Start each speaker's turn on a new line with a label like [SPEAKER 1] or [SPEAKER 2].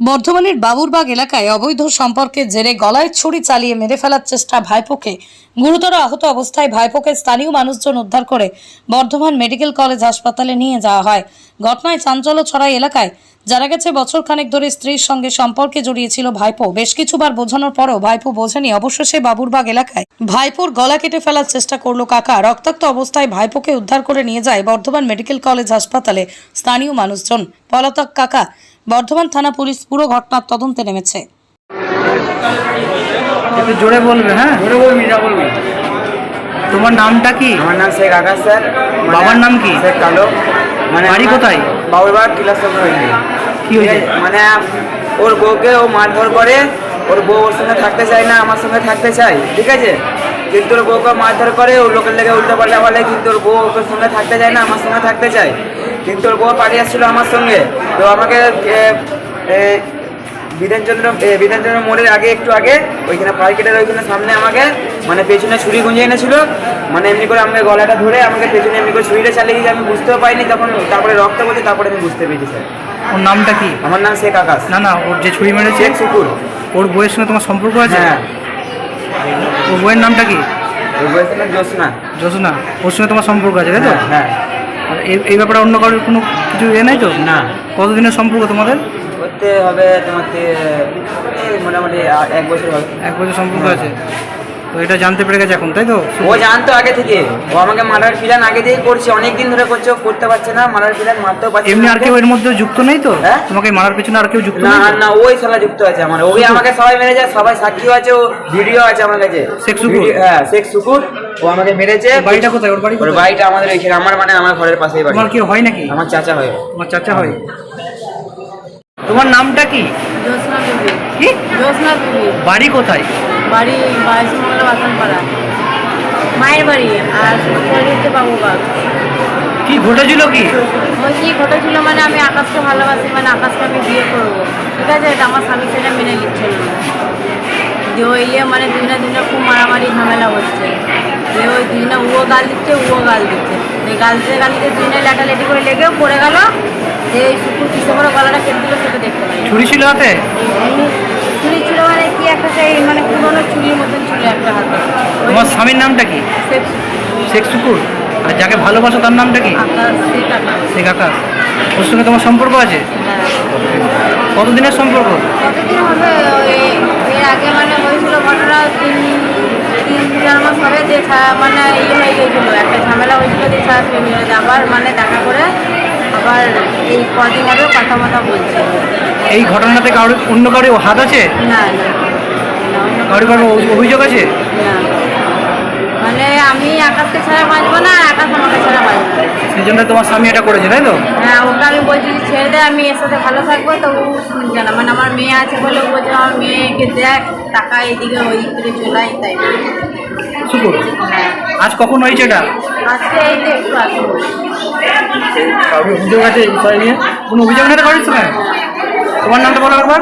[SPEAKER 1] বর্ধমানের বাবুরবাগ এলাকায় অবৈধ সম্পর্কের জেরে গলায় ছুরি চালিয়ে মেরে ফেলার চেষ্টা ভাইপোকে। গুরুতর আহত অবস্থায় ভাইপোকে স্থানীয় মানুষজন উদ্ধার করে বর্ধমান মেডিকেল কলেজ হাসপাতালে নিয়ে যাওয়া হয়। ঘটনায় চাঞ্চল্য ছড়াই এলাকায় জানা গেছে বছর খানেক ধরে স্ত্রীর সঙ্গে সম্পর্কে জড়িয়েছিল ভাইপো। বেশ কিছুবার বোঝানোর পরও ভাইপো বোঝেনি অবশেষে বাবুরবাগ এলাকায়। ভাইপোর গলা কেটে ফেলার চেষ্টা করল কাকা। রক্তাক্ত অবস্থায় ভাইপোকে উদ্ধার করে নিয়ে যায় বর্ধমান মেডিকেল কলেজ হাসপাতালে স্থানীয় মানুষজন। পলাতক কাকা বর্ধমান থানা পুলিশ পুরো ঘটনার তদন্তে নেমেছে।
[SPEAKER 2] একটু জোরে বলবে হ্যাঁ?
[SPEAKER 3] জোরে বলবি যা বলবি
[SPEAKER 2] তোমার নামটা কি?
[SPEAKER 3] আমার নাম শেখ আকাশ স্যার। মানে
[SPEAKER 2] বাবার নাম কি?
[SPEAKER 3] শেখ কালো মানে
[SPEAKER 2] বাড়ি কোথায়?
[SPEAKER 3] বাবুর বাড়ি ক্লাস হয়নি
[SPEAKER 2] কি হয়েছে?
[SPEAKER 3] মানে ওর বউকে ও মারধর করে ওর বউ ওর সঙ্গে থাকতে চায় না আমার সঙ্গে থাকতে চায়। ঠিক আছে? কিন্তু ওর বউকে মারধর করে ওর লোকের লেগে উল্টো পাল্টা বলে কিন্তু ওর বউ ওর সঙ্গে থাকতে চায় না আমার সঙ্গে থাকতে চায়। কিন্তু ওর বউ পালিয়ে আসছিল আমার সঙ্গে। তো আমাকে বিধানচন্দ্র বিধানচন্দ্র মোড়ের আগে একটু আগে ওইখানে মার্কেটের ওইখানে সামনে আমাকে মানে পেছনে ছুরি গুঁজে এনেছিল। মানে এমনি করে আমাকে গলাটা ধরে আমাকে পেছনে এমনি করে ছুরিটা চালিয়ে গিয়েছে আমি বুঝতেও পাইনি তখন তারপরে রক্ত বলছে তারপরে আমি বুঝতে পেরেছি স্যার।
[SPEAKER 2] ওর নামটা কি?
[SPEAKER 3] আমার নাম শেখ আকাশ।
[SPEAKER 2] না না ওর যে ছুরি মেরেছে
[SPEAKER 3] শেখ শুকুর।
[SPEAKER 2] ওর বইয়ের সঙ্গে তোমার সম্পর্ক আছে?
[SPEAKER 3] হ্যাঁ।
[SPEAKER 2] ওর বইয়ের নামটা কি?
[SPEAKER 3] ওর বইয়ের নাম জ্যোৎস্না।
[SPEAKER 2] জোসনা ওর সঙ্গে তোমার সম্পর্ক আছে তাই তো?
[SPEAKER 3] হ্যাঁ হ্যাঁ।
[SPEAKER 2] এই ব্যাপারে অন্য কারোর কোনো কিছু এ নাই তো?
[SPEAKER 3] না।
[SPEAKER 2] কতদিনের সম্পর্ক তোমাদের?
[SPEAKER 3] করতে হবে তোমাকে মোটামুটি এক বছর হবে।
[SPEAKER 2] এক বছর সম্পর্ক আছে। তো এটা জানতে পেরে গেছে এখন তাই তো?
[SPEAKER 3] ও জানতো আগে থেকে। ও আমাকে মারার প্ল্যান আগে থেকেই করছে অনেক দিন ধরে করছে করতে পারছে না মারার প্ল্যান মারতেও পারছে
[SPEAKER 2] এমনি আর কেউ এর মধ্যে যুক্ত নেই তো?
[SPEAKER 3] হ্যাঁ?
[SPEAKER 2] তোমাকে মারার পেছনে আর কেউ যুক্ত
[SPEAKER 3] না না ওই শালা যুক্ত আছে আমার। ওই আমাকে সবাই মেরে যায় সবাই সাক্ষীও আছে ও ভিডিও আছে আমার কাছে।
[SPEAKER 2] শেখ
[SPEAKER 3] সুকুর? হ্যাঁ শেখ সুকুর। ও আমাকে মেরেছে।
[SPEAKER 2] বাড়িটা কোথায়? ওর বাড়ি
[SPEAKER 3] ওর বাড়িটা আমাদের এখানে আমার মানে আমার ঘরের পাশেই বাড়ি।
[SPEAKER 2] তোমার কি হয় নাকি?
[SPEAKER 3] আমার চাচা হয়।
[SPEAKER 2] তোমার চাচা হয়? তোমার নামটা কি?
[SPEAKER 4] জ্যোৎস্না বিবি
[SPEAKER 2] কি?
[SPEAKER 4] জ্যোৎস্না বিবি
[SPEAKER 2] বাড়ি কোথায়?
[SPEAKER 4] বাড়ি বাইশ মঙ্গল বাসনপাড়া। মায়ের বাড়ি আর বাড়ি হচ্ছে বাবুবাগ।
[SPEAKER 2] কি ঘটেছিল কি?
[SPEAKER 4] ওই কি ঘটেছিল মানে আমি আকাশকে ভালোবাসি মানে আকাশকে আমি বিয়ে করব। ঠিক আছে? এটা আমার স্বামী সেটা মেনে নিচ্ছিল না। যে ওই ইয়ে মানে দুজনে দুজনে খুব মারামারি ঝামেলা হচ্ছে। যে ওই দুজনে উও গাল দিচ্ছে উও গাল দিচ্ছে। গাল দিতে গাল দিতে দুজনে লেটালেটি করে লেগেও পড়ে গেল। যে শুকুর কিসে করে গলাটা কেটে দিল
[SPEAKER 2] ছুরি ছিল হাতে?
[SPEAKER 4] ছিল মানে কি একটা সেই মানে পুরোনো মতন ছিল একটা হাতে।
[SPEAKER 2] তোমার স্বামীর নামটা কি?
[SPEAKER 4] শেখ
[SPEAKER 2] শুকুর? আর যাকে ভালোবাসো তার নামটা কি?
[SPEAKER 4] শেখ আকাশ।
[SPEAKER 2] ওর সঙ্গে তোমার সম্পর্ক আছে?
[SPEAKER 4] হ্যাঁ।
[SPEAKER 2] কতদিনের সম্পর্ক?
[SPEAKER 4] কতদিন হবে এর আগে মানে হয়েছিল ঘটনা তিন তিন চার মাস হবে যে ছা- মানে ইয়ে হয়ে গিয়েছিল একটা ঝামেলা হয়েছিল যে ছাড়া আবার মানে দেখা করে আবার এই কদিন হবে কথা মতা বলছে।
[SPEAKER 2] এই ঘটনাতে কারও অন্য কারও হাত আছে?
[SPEAKER 4] না না। না,
[SPEAKER 2] কারও কারও অভিযোগ আছে?
[SPEAKER 4] না। মানে আমি আকাশকে ছাড়া বাঁচবো না আকাশ আমাকে ছাড়া বাঁচবো
[SPEAKER 2] সেই জন্য তোমার স্বামী এটা করেছে তাই তো?
[SPEAKER 4] হ্যাঁ ওকে আমি বলছি যে ছেড়ে দে আমি এর সাথে ভালো থাকব তো ও শুনছে না। মানে আমার মেয়ে আছে বলে ও বলছে আমার মেয়েকে দেখ টাকা এইদিকে ওই চলাই তাই
[SPEAKER 2] শুকুর
[SPEAKER 4] হ্যাঁ।
[SPEAKER 2] আজ কখন হয়েছে এটা?
[SPEAKER 4] আজকে এই তো একটু আছে
[SPEAKER 2] কারোর অভিযোগ আছে এই বিষয় নিয়ে? কোনো অভিযোগ নেই করেছ না তোমার নামটা বলো একবার।